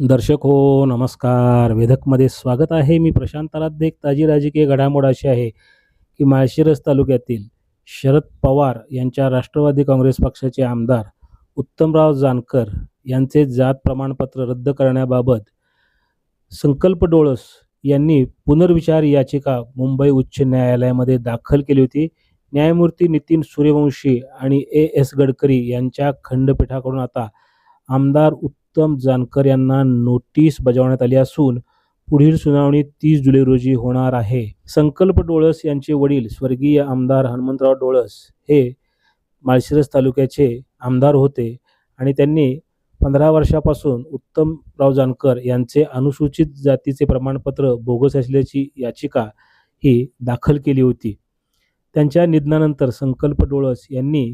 दर्शक हो नमस्कार. वेधकमध्ये स्वागत आहे. मी प्रशांत आराध्य एक ताजी राजकीय घडामोड अशी आहे की माळशिरस तालुक्यातील शरद पवार यांच्या राष्ट्रवादी काँग्रेस पक्षाचे आमदार उत्तमराव जानकर यांचे जात प्रमाणपत्र रद्द करण्याबाबत संकल्प डोळस यांनी पुनर्विचार याचिका मुंबई उच्च न्यायालयामध्ये दाखल केली होती. न्यायमूर्ती नितीन सूर्यवंशी आणि ए एस गडकरी यांच्या खंडपीठाकडून आता आमदार उत्तम जानकर यांना नोटीस बजावण्यात आली असून पुढील सुनावणी तीस जुलै रोजी होणार आहे. संकल्प डोळस यांचे वडील स्वर्गीय आमदार हनुमंतराव डोळस हे माळशिरस तालुक्याचे आमदार होते आणि त्यांनी पंधरा वर्षापासून उत्तमराव जानकर यांचे अनुसूचित जातीचे प्रमाणपत्र बोगस असल्याची याचिका ही दाखल केली होती. त्यांच्या निधनानंतर संकल्प डोळस यांनी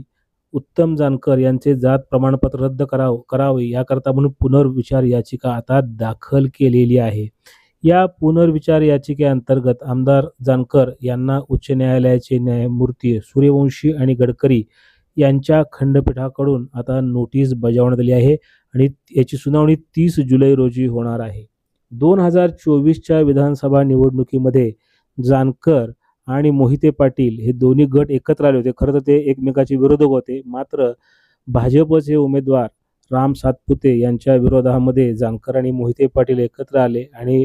उत्तम जानकर यांचे जात प्रमाणपत्र रद्द कराव करावे याकरता म्हणून पुनर्विचार याचिका आता दाखल केलेली आहे. या पुनर्विचार याचिकेअंतर्गत आमदार जानकर यांना उच्च न्यायालयाचे न्यायमूर्ती सूर्यवंशी आणि गडकरी यांच्या खंडपीठाकडून आता नोटीस बजावण्यात आली आहे आणि याची सुनावणी तीस जुलै रोजी होणार आहे. दोन हजार चोवीसच्या विधानसभा निवडणुकीमध्ये जानकर आणि मोहिते पाटील हे दोन्ही गट एकत्र आले होते. खरं तर ते एकमेकाचे विरोधक होते. मात्र भाजपचे उमेदवार राम सातपुते यांच्या विरोधामध्ये जानकर आणि मोहिते पाटील एकत्र आले आणि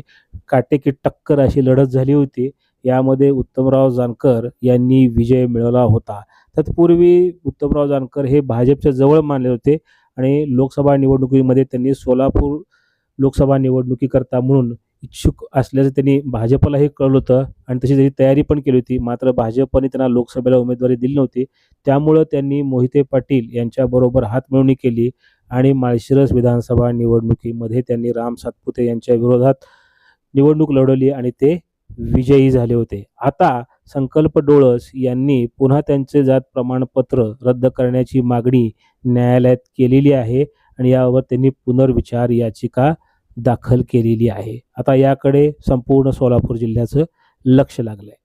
काटेकी टक्कर अशी लढत झाली होती. यामध्ये उत्तमराव जानकर यांनी विजय मिळवला होता. तत्पूर्वी उत्तमराव जानकर हे भाजपच्या जवळ मानले होते आणि लोकसभा निवडणुकीमध्ये त्यांनी सोलापूर लोकसभा निवडणुकीकरता म्हणून इच्छुक असल्याचं त्यांनी भाजपलाही कळलं होतं आणि तशी त्याची तयारी पण केली होती. मात्र भाजपने त्यांना लोकसभेला उमेदवारी दिली नव्हती. त्यामुळं त्यांनी मोहिते पाटील यांच्याबरोबर हातमिळवणी केली आणि माळशिरस विधानसभा निवडणुकीमध्ये त्यांनी राम सातपुते यांच्या विरोधात निवडणूक लढवली आणि ते विजयी झाले होते. आता संकल्प डोळस यांनी पुन्हा त्यांचे जात प्रमाणपत्र रद्द करण्याची मागणी न्यायालयात केलेली आहे आणि यावर त्यांनी पुनर्विचार याचिका दाखल केलेली आहे. आता याकडे संपूर्ण सोलापूर जिल्ह्याचं लक्ष लागलंय.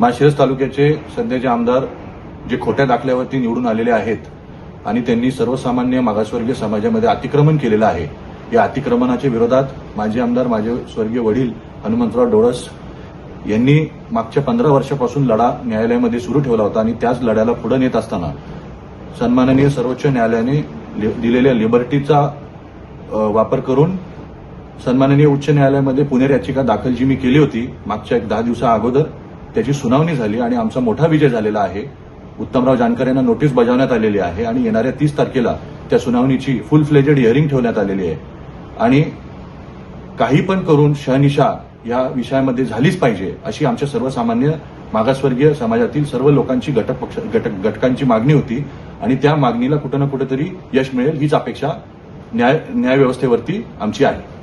माशिरस तालुक्याचे सध्याचे आमदार जे खोट्या दाखल्यावरती निवडून आलेले आहेत आणि त्यांनी सर्वसामान्य मागासवर्गीय समाजामध्ये अतिक्रमण केलेलं आहे या अतिक्रमणाच्या विरोधात माजी आमदार माझे स्वर्गीय वडील हनुमंतराव डोळस यांनी मागच्या पंधरा वर्षापासून लढा न्यायालयामध्ये सुरू ठेवला होता आणि त्याच लढ्याला पुढे नेत असताना सन्माननीय सर्वोच्च न्यायालयाने दिलेल्या लिबर्टीचा वापर करून सन्माननीय उच्च न्यायालयामध्ये पुणे याचिका दाखल जी मी केली होती मागच्या एक दहा दिवसा अगोदर. त्याची सुनावणी झाली आणि आमचा मोठा विजय झालेला आहे. उत्तमराव जानकर यांना नोटीस बजावण्यात आलेली आहे आणि येणाऱ्या तीस तारखेला त्या सुनावणीची फुल फ्लेजेड हिअरिंग ठेवण्यात आलेली आहे. आणि काही पण करून शहनिशा या विषयामध्ये झालीच पाहिजे अशी आमच्या सर्वसामान्य मागासवर्गीय समाजातील सर्व लोकांची घटक पक्ष घटक घटकांची मागणी होती. आणि त्या मागणीला कुठं ना कुठेतरी यश मिळेल हीच अपेक्षा न्याय न्यायव्यवस्थेवरती आमची आहे.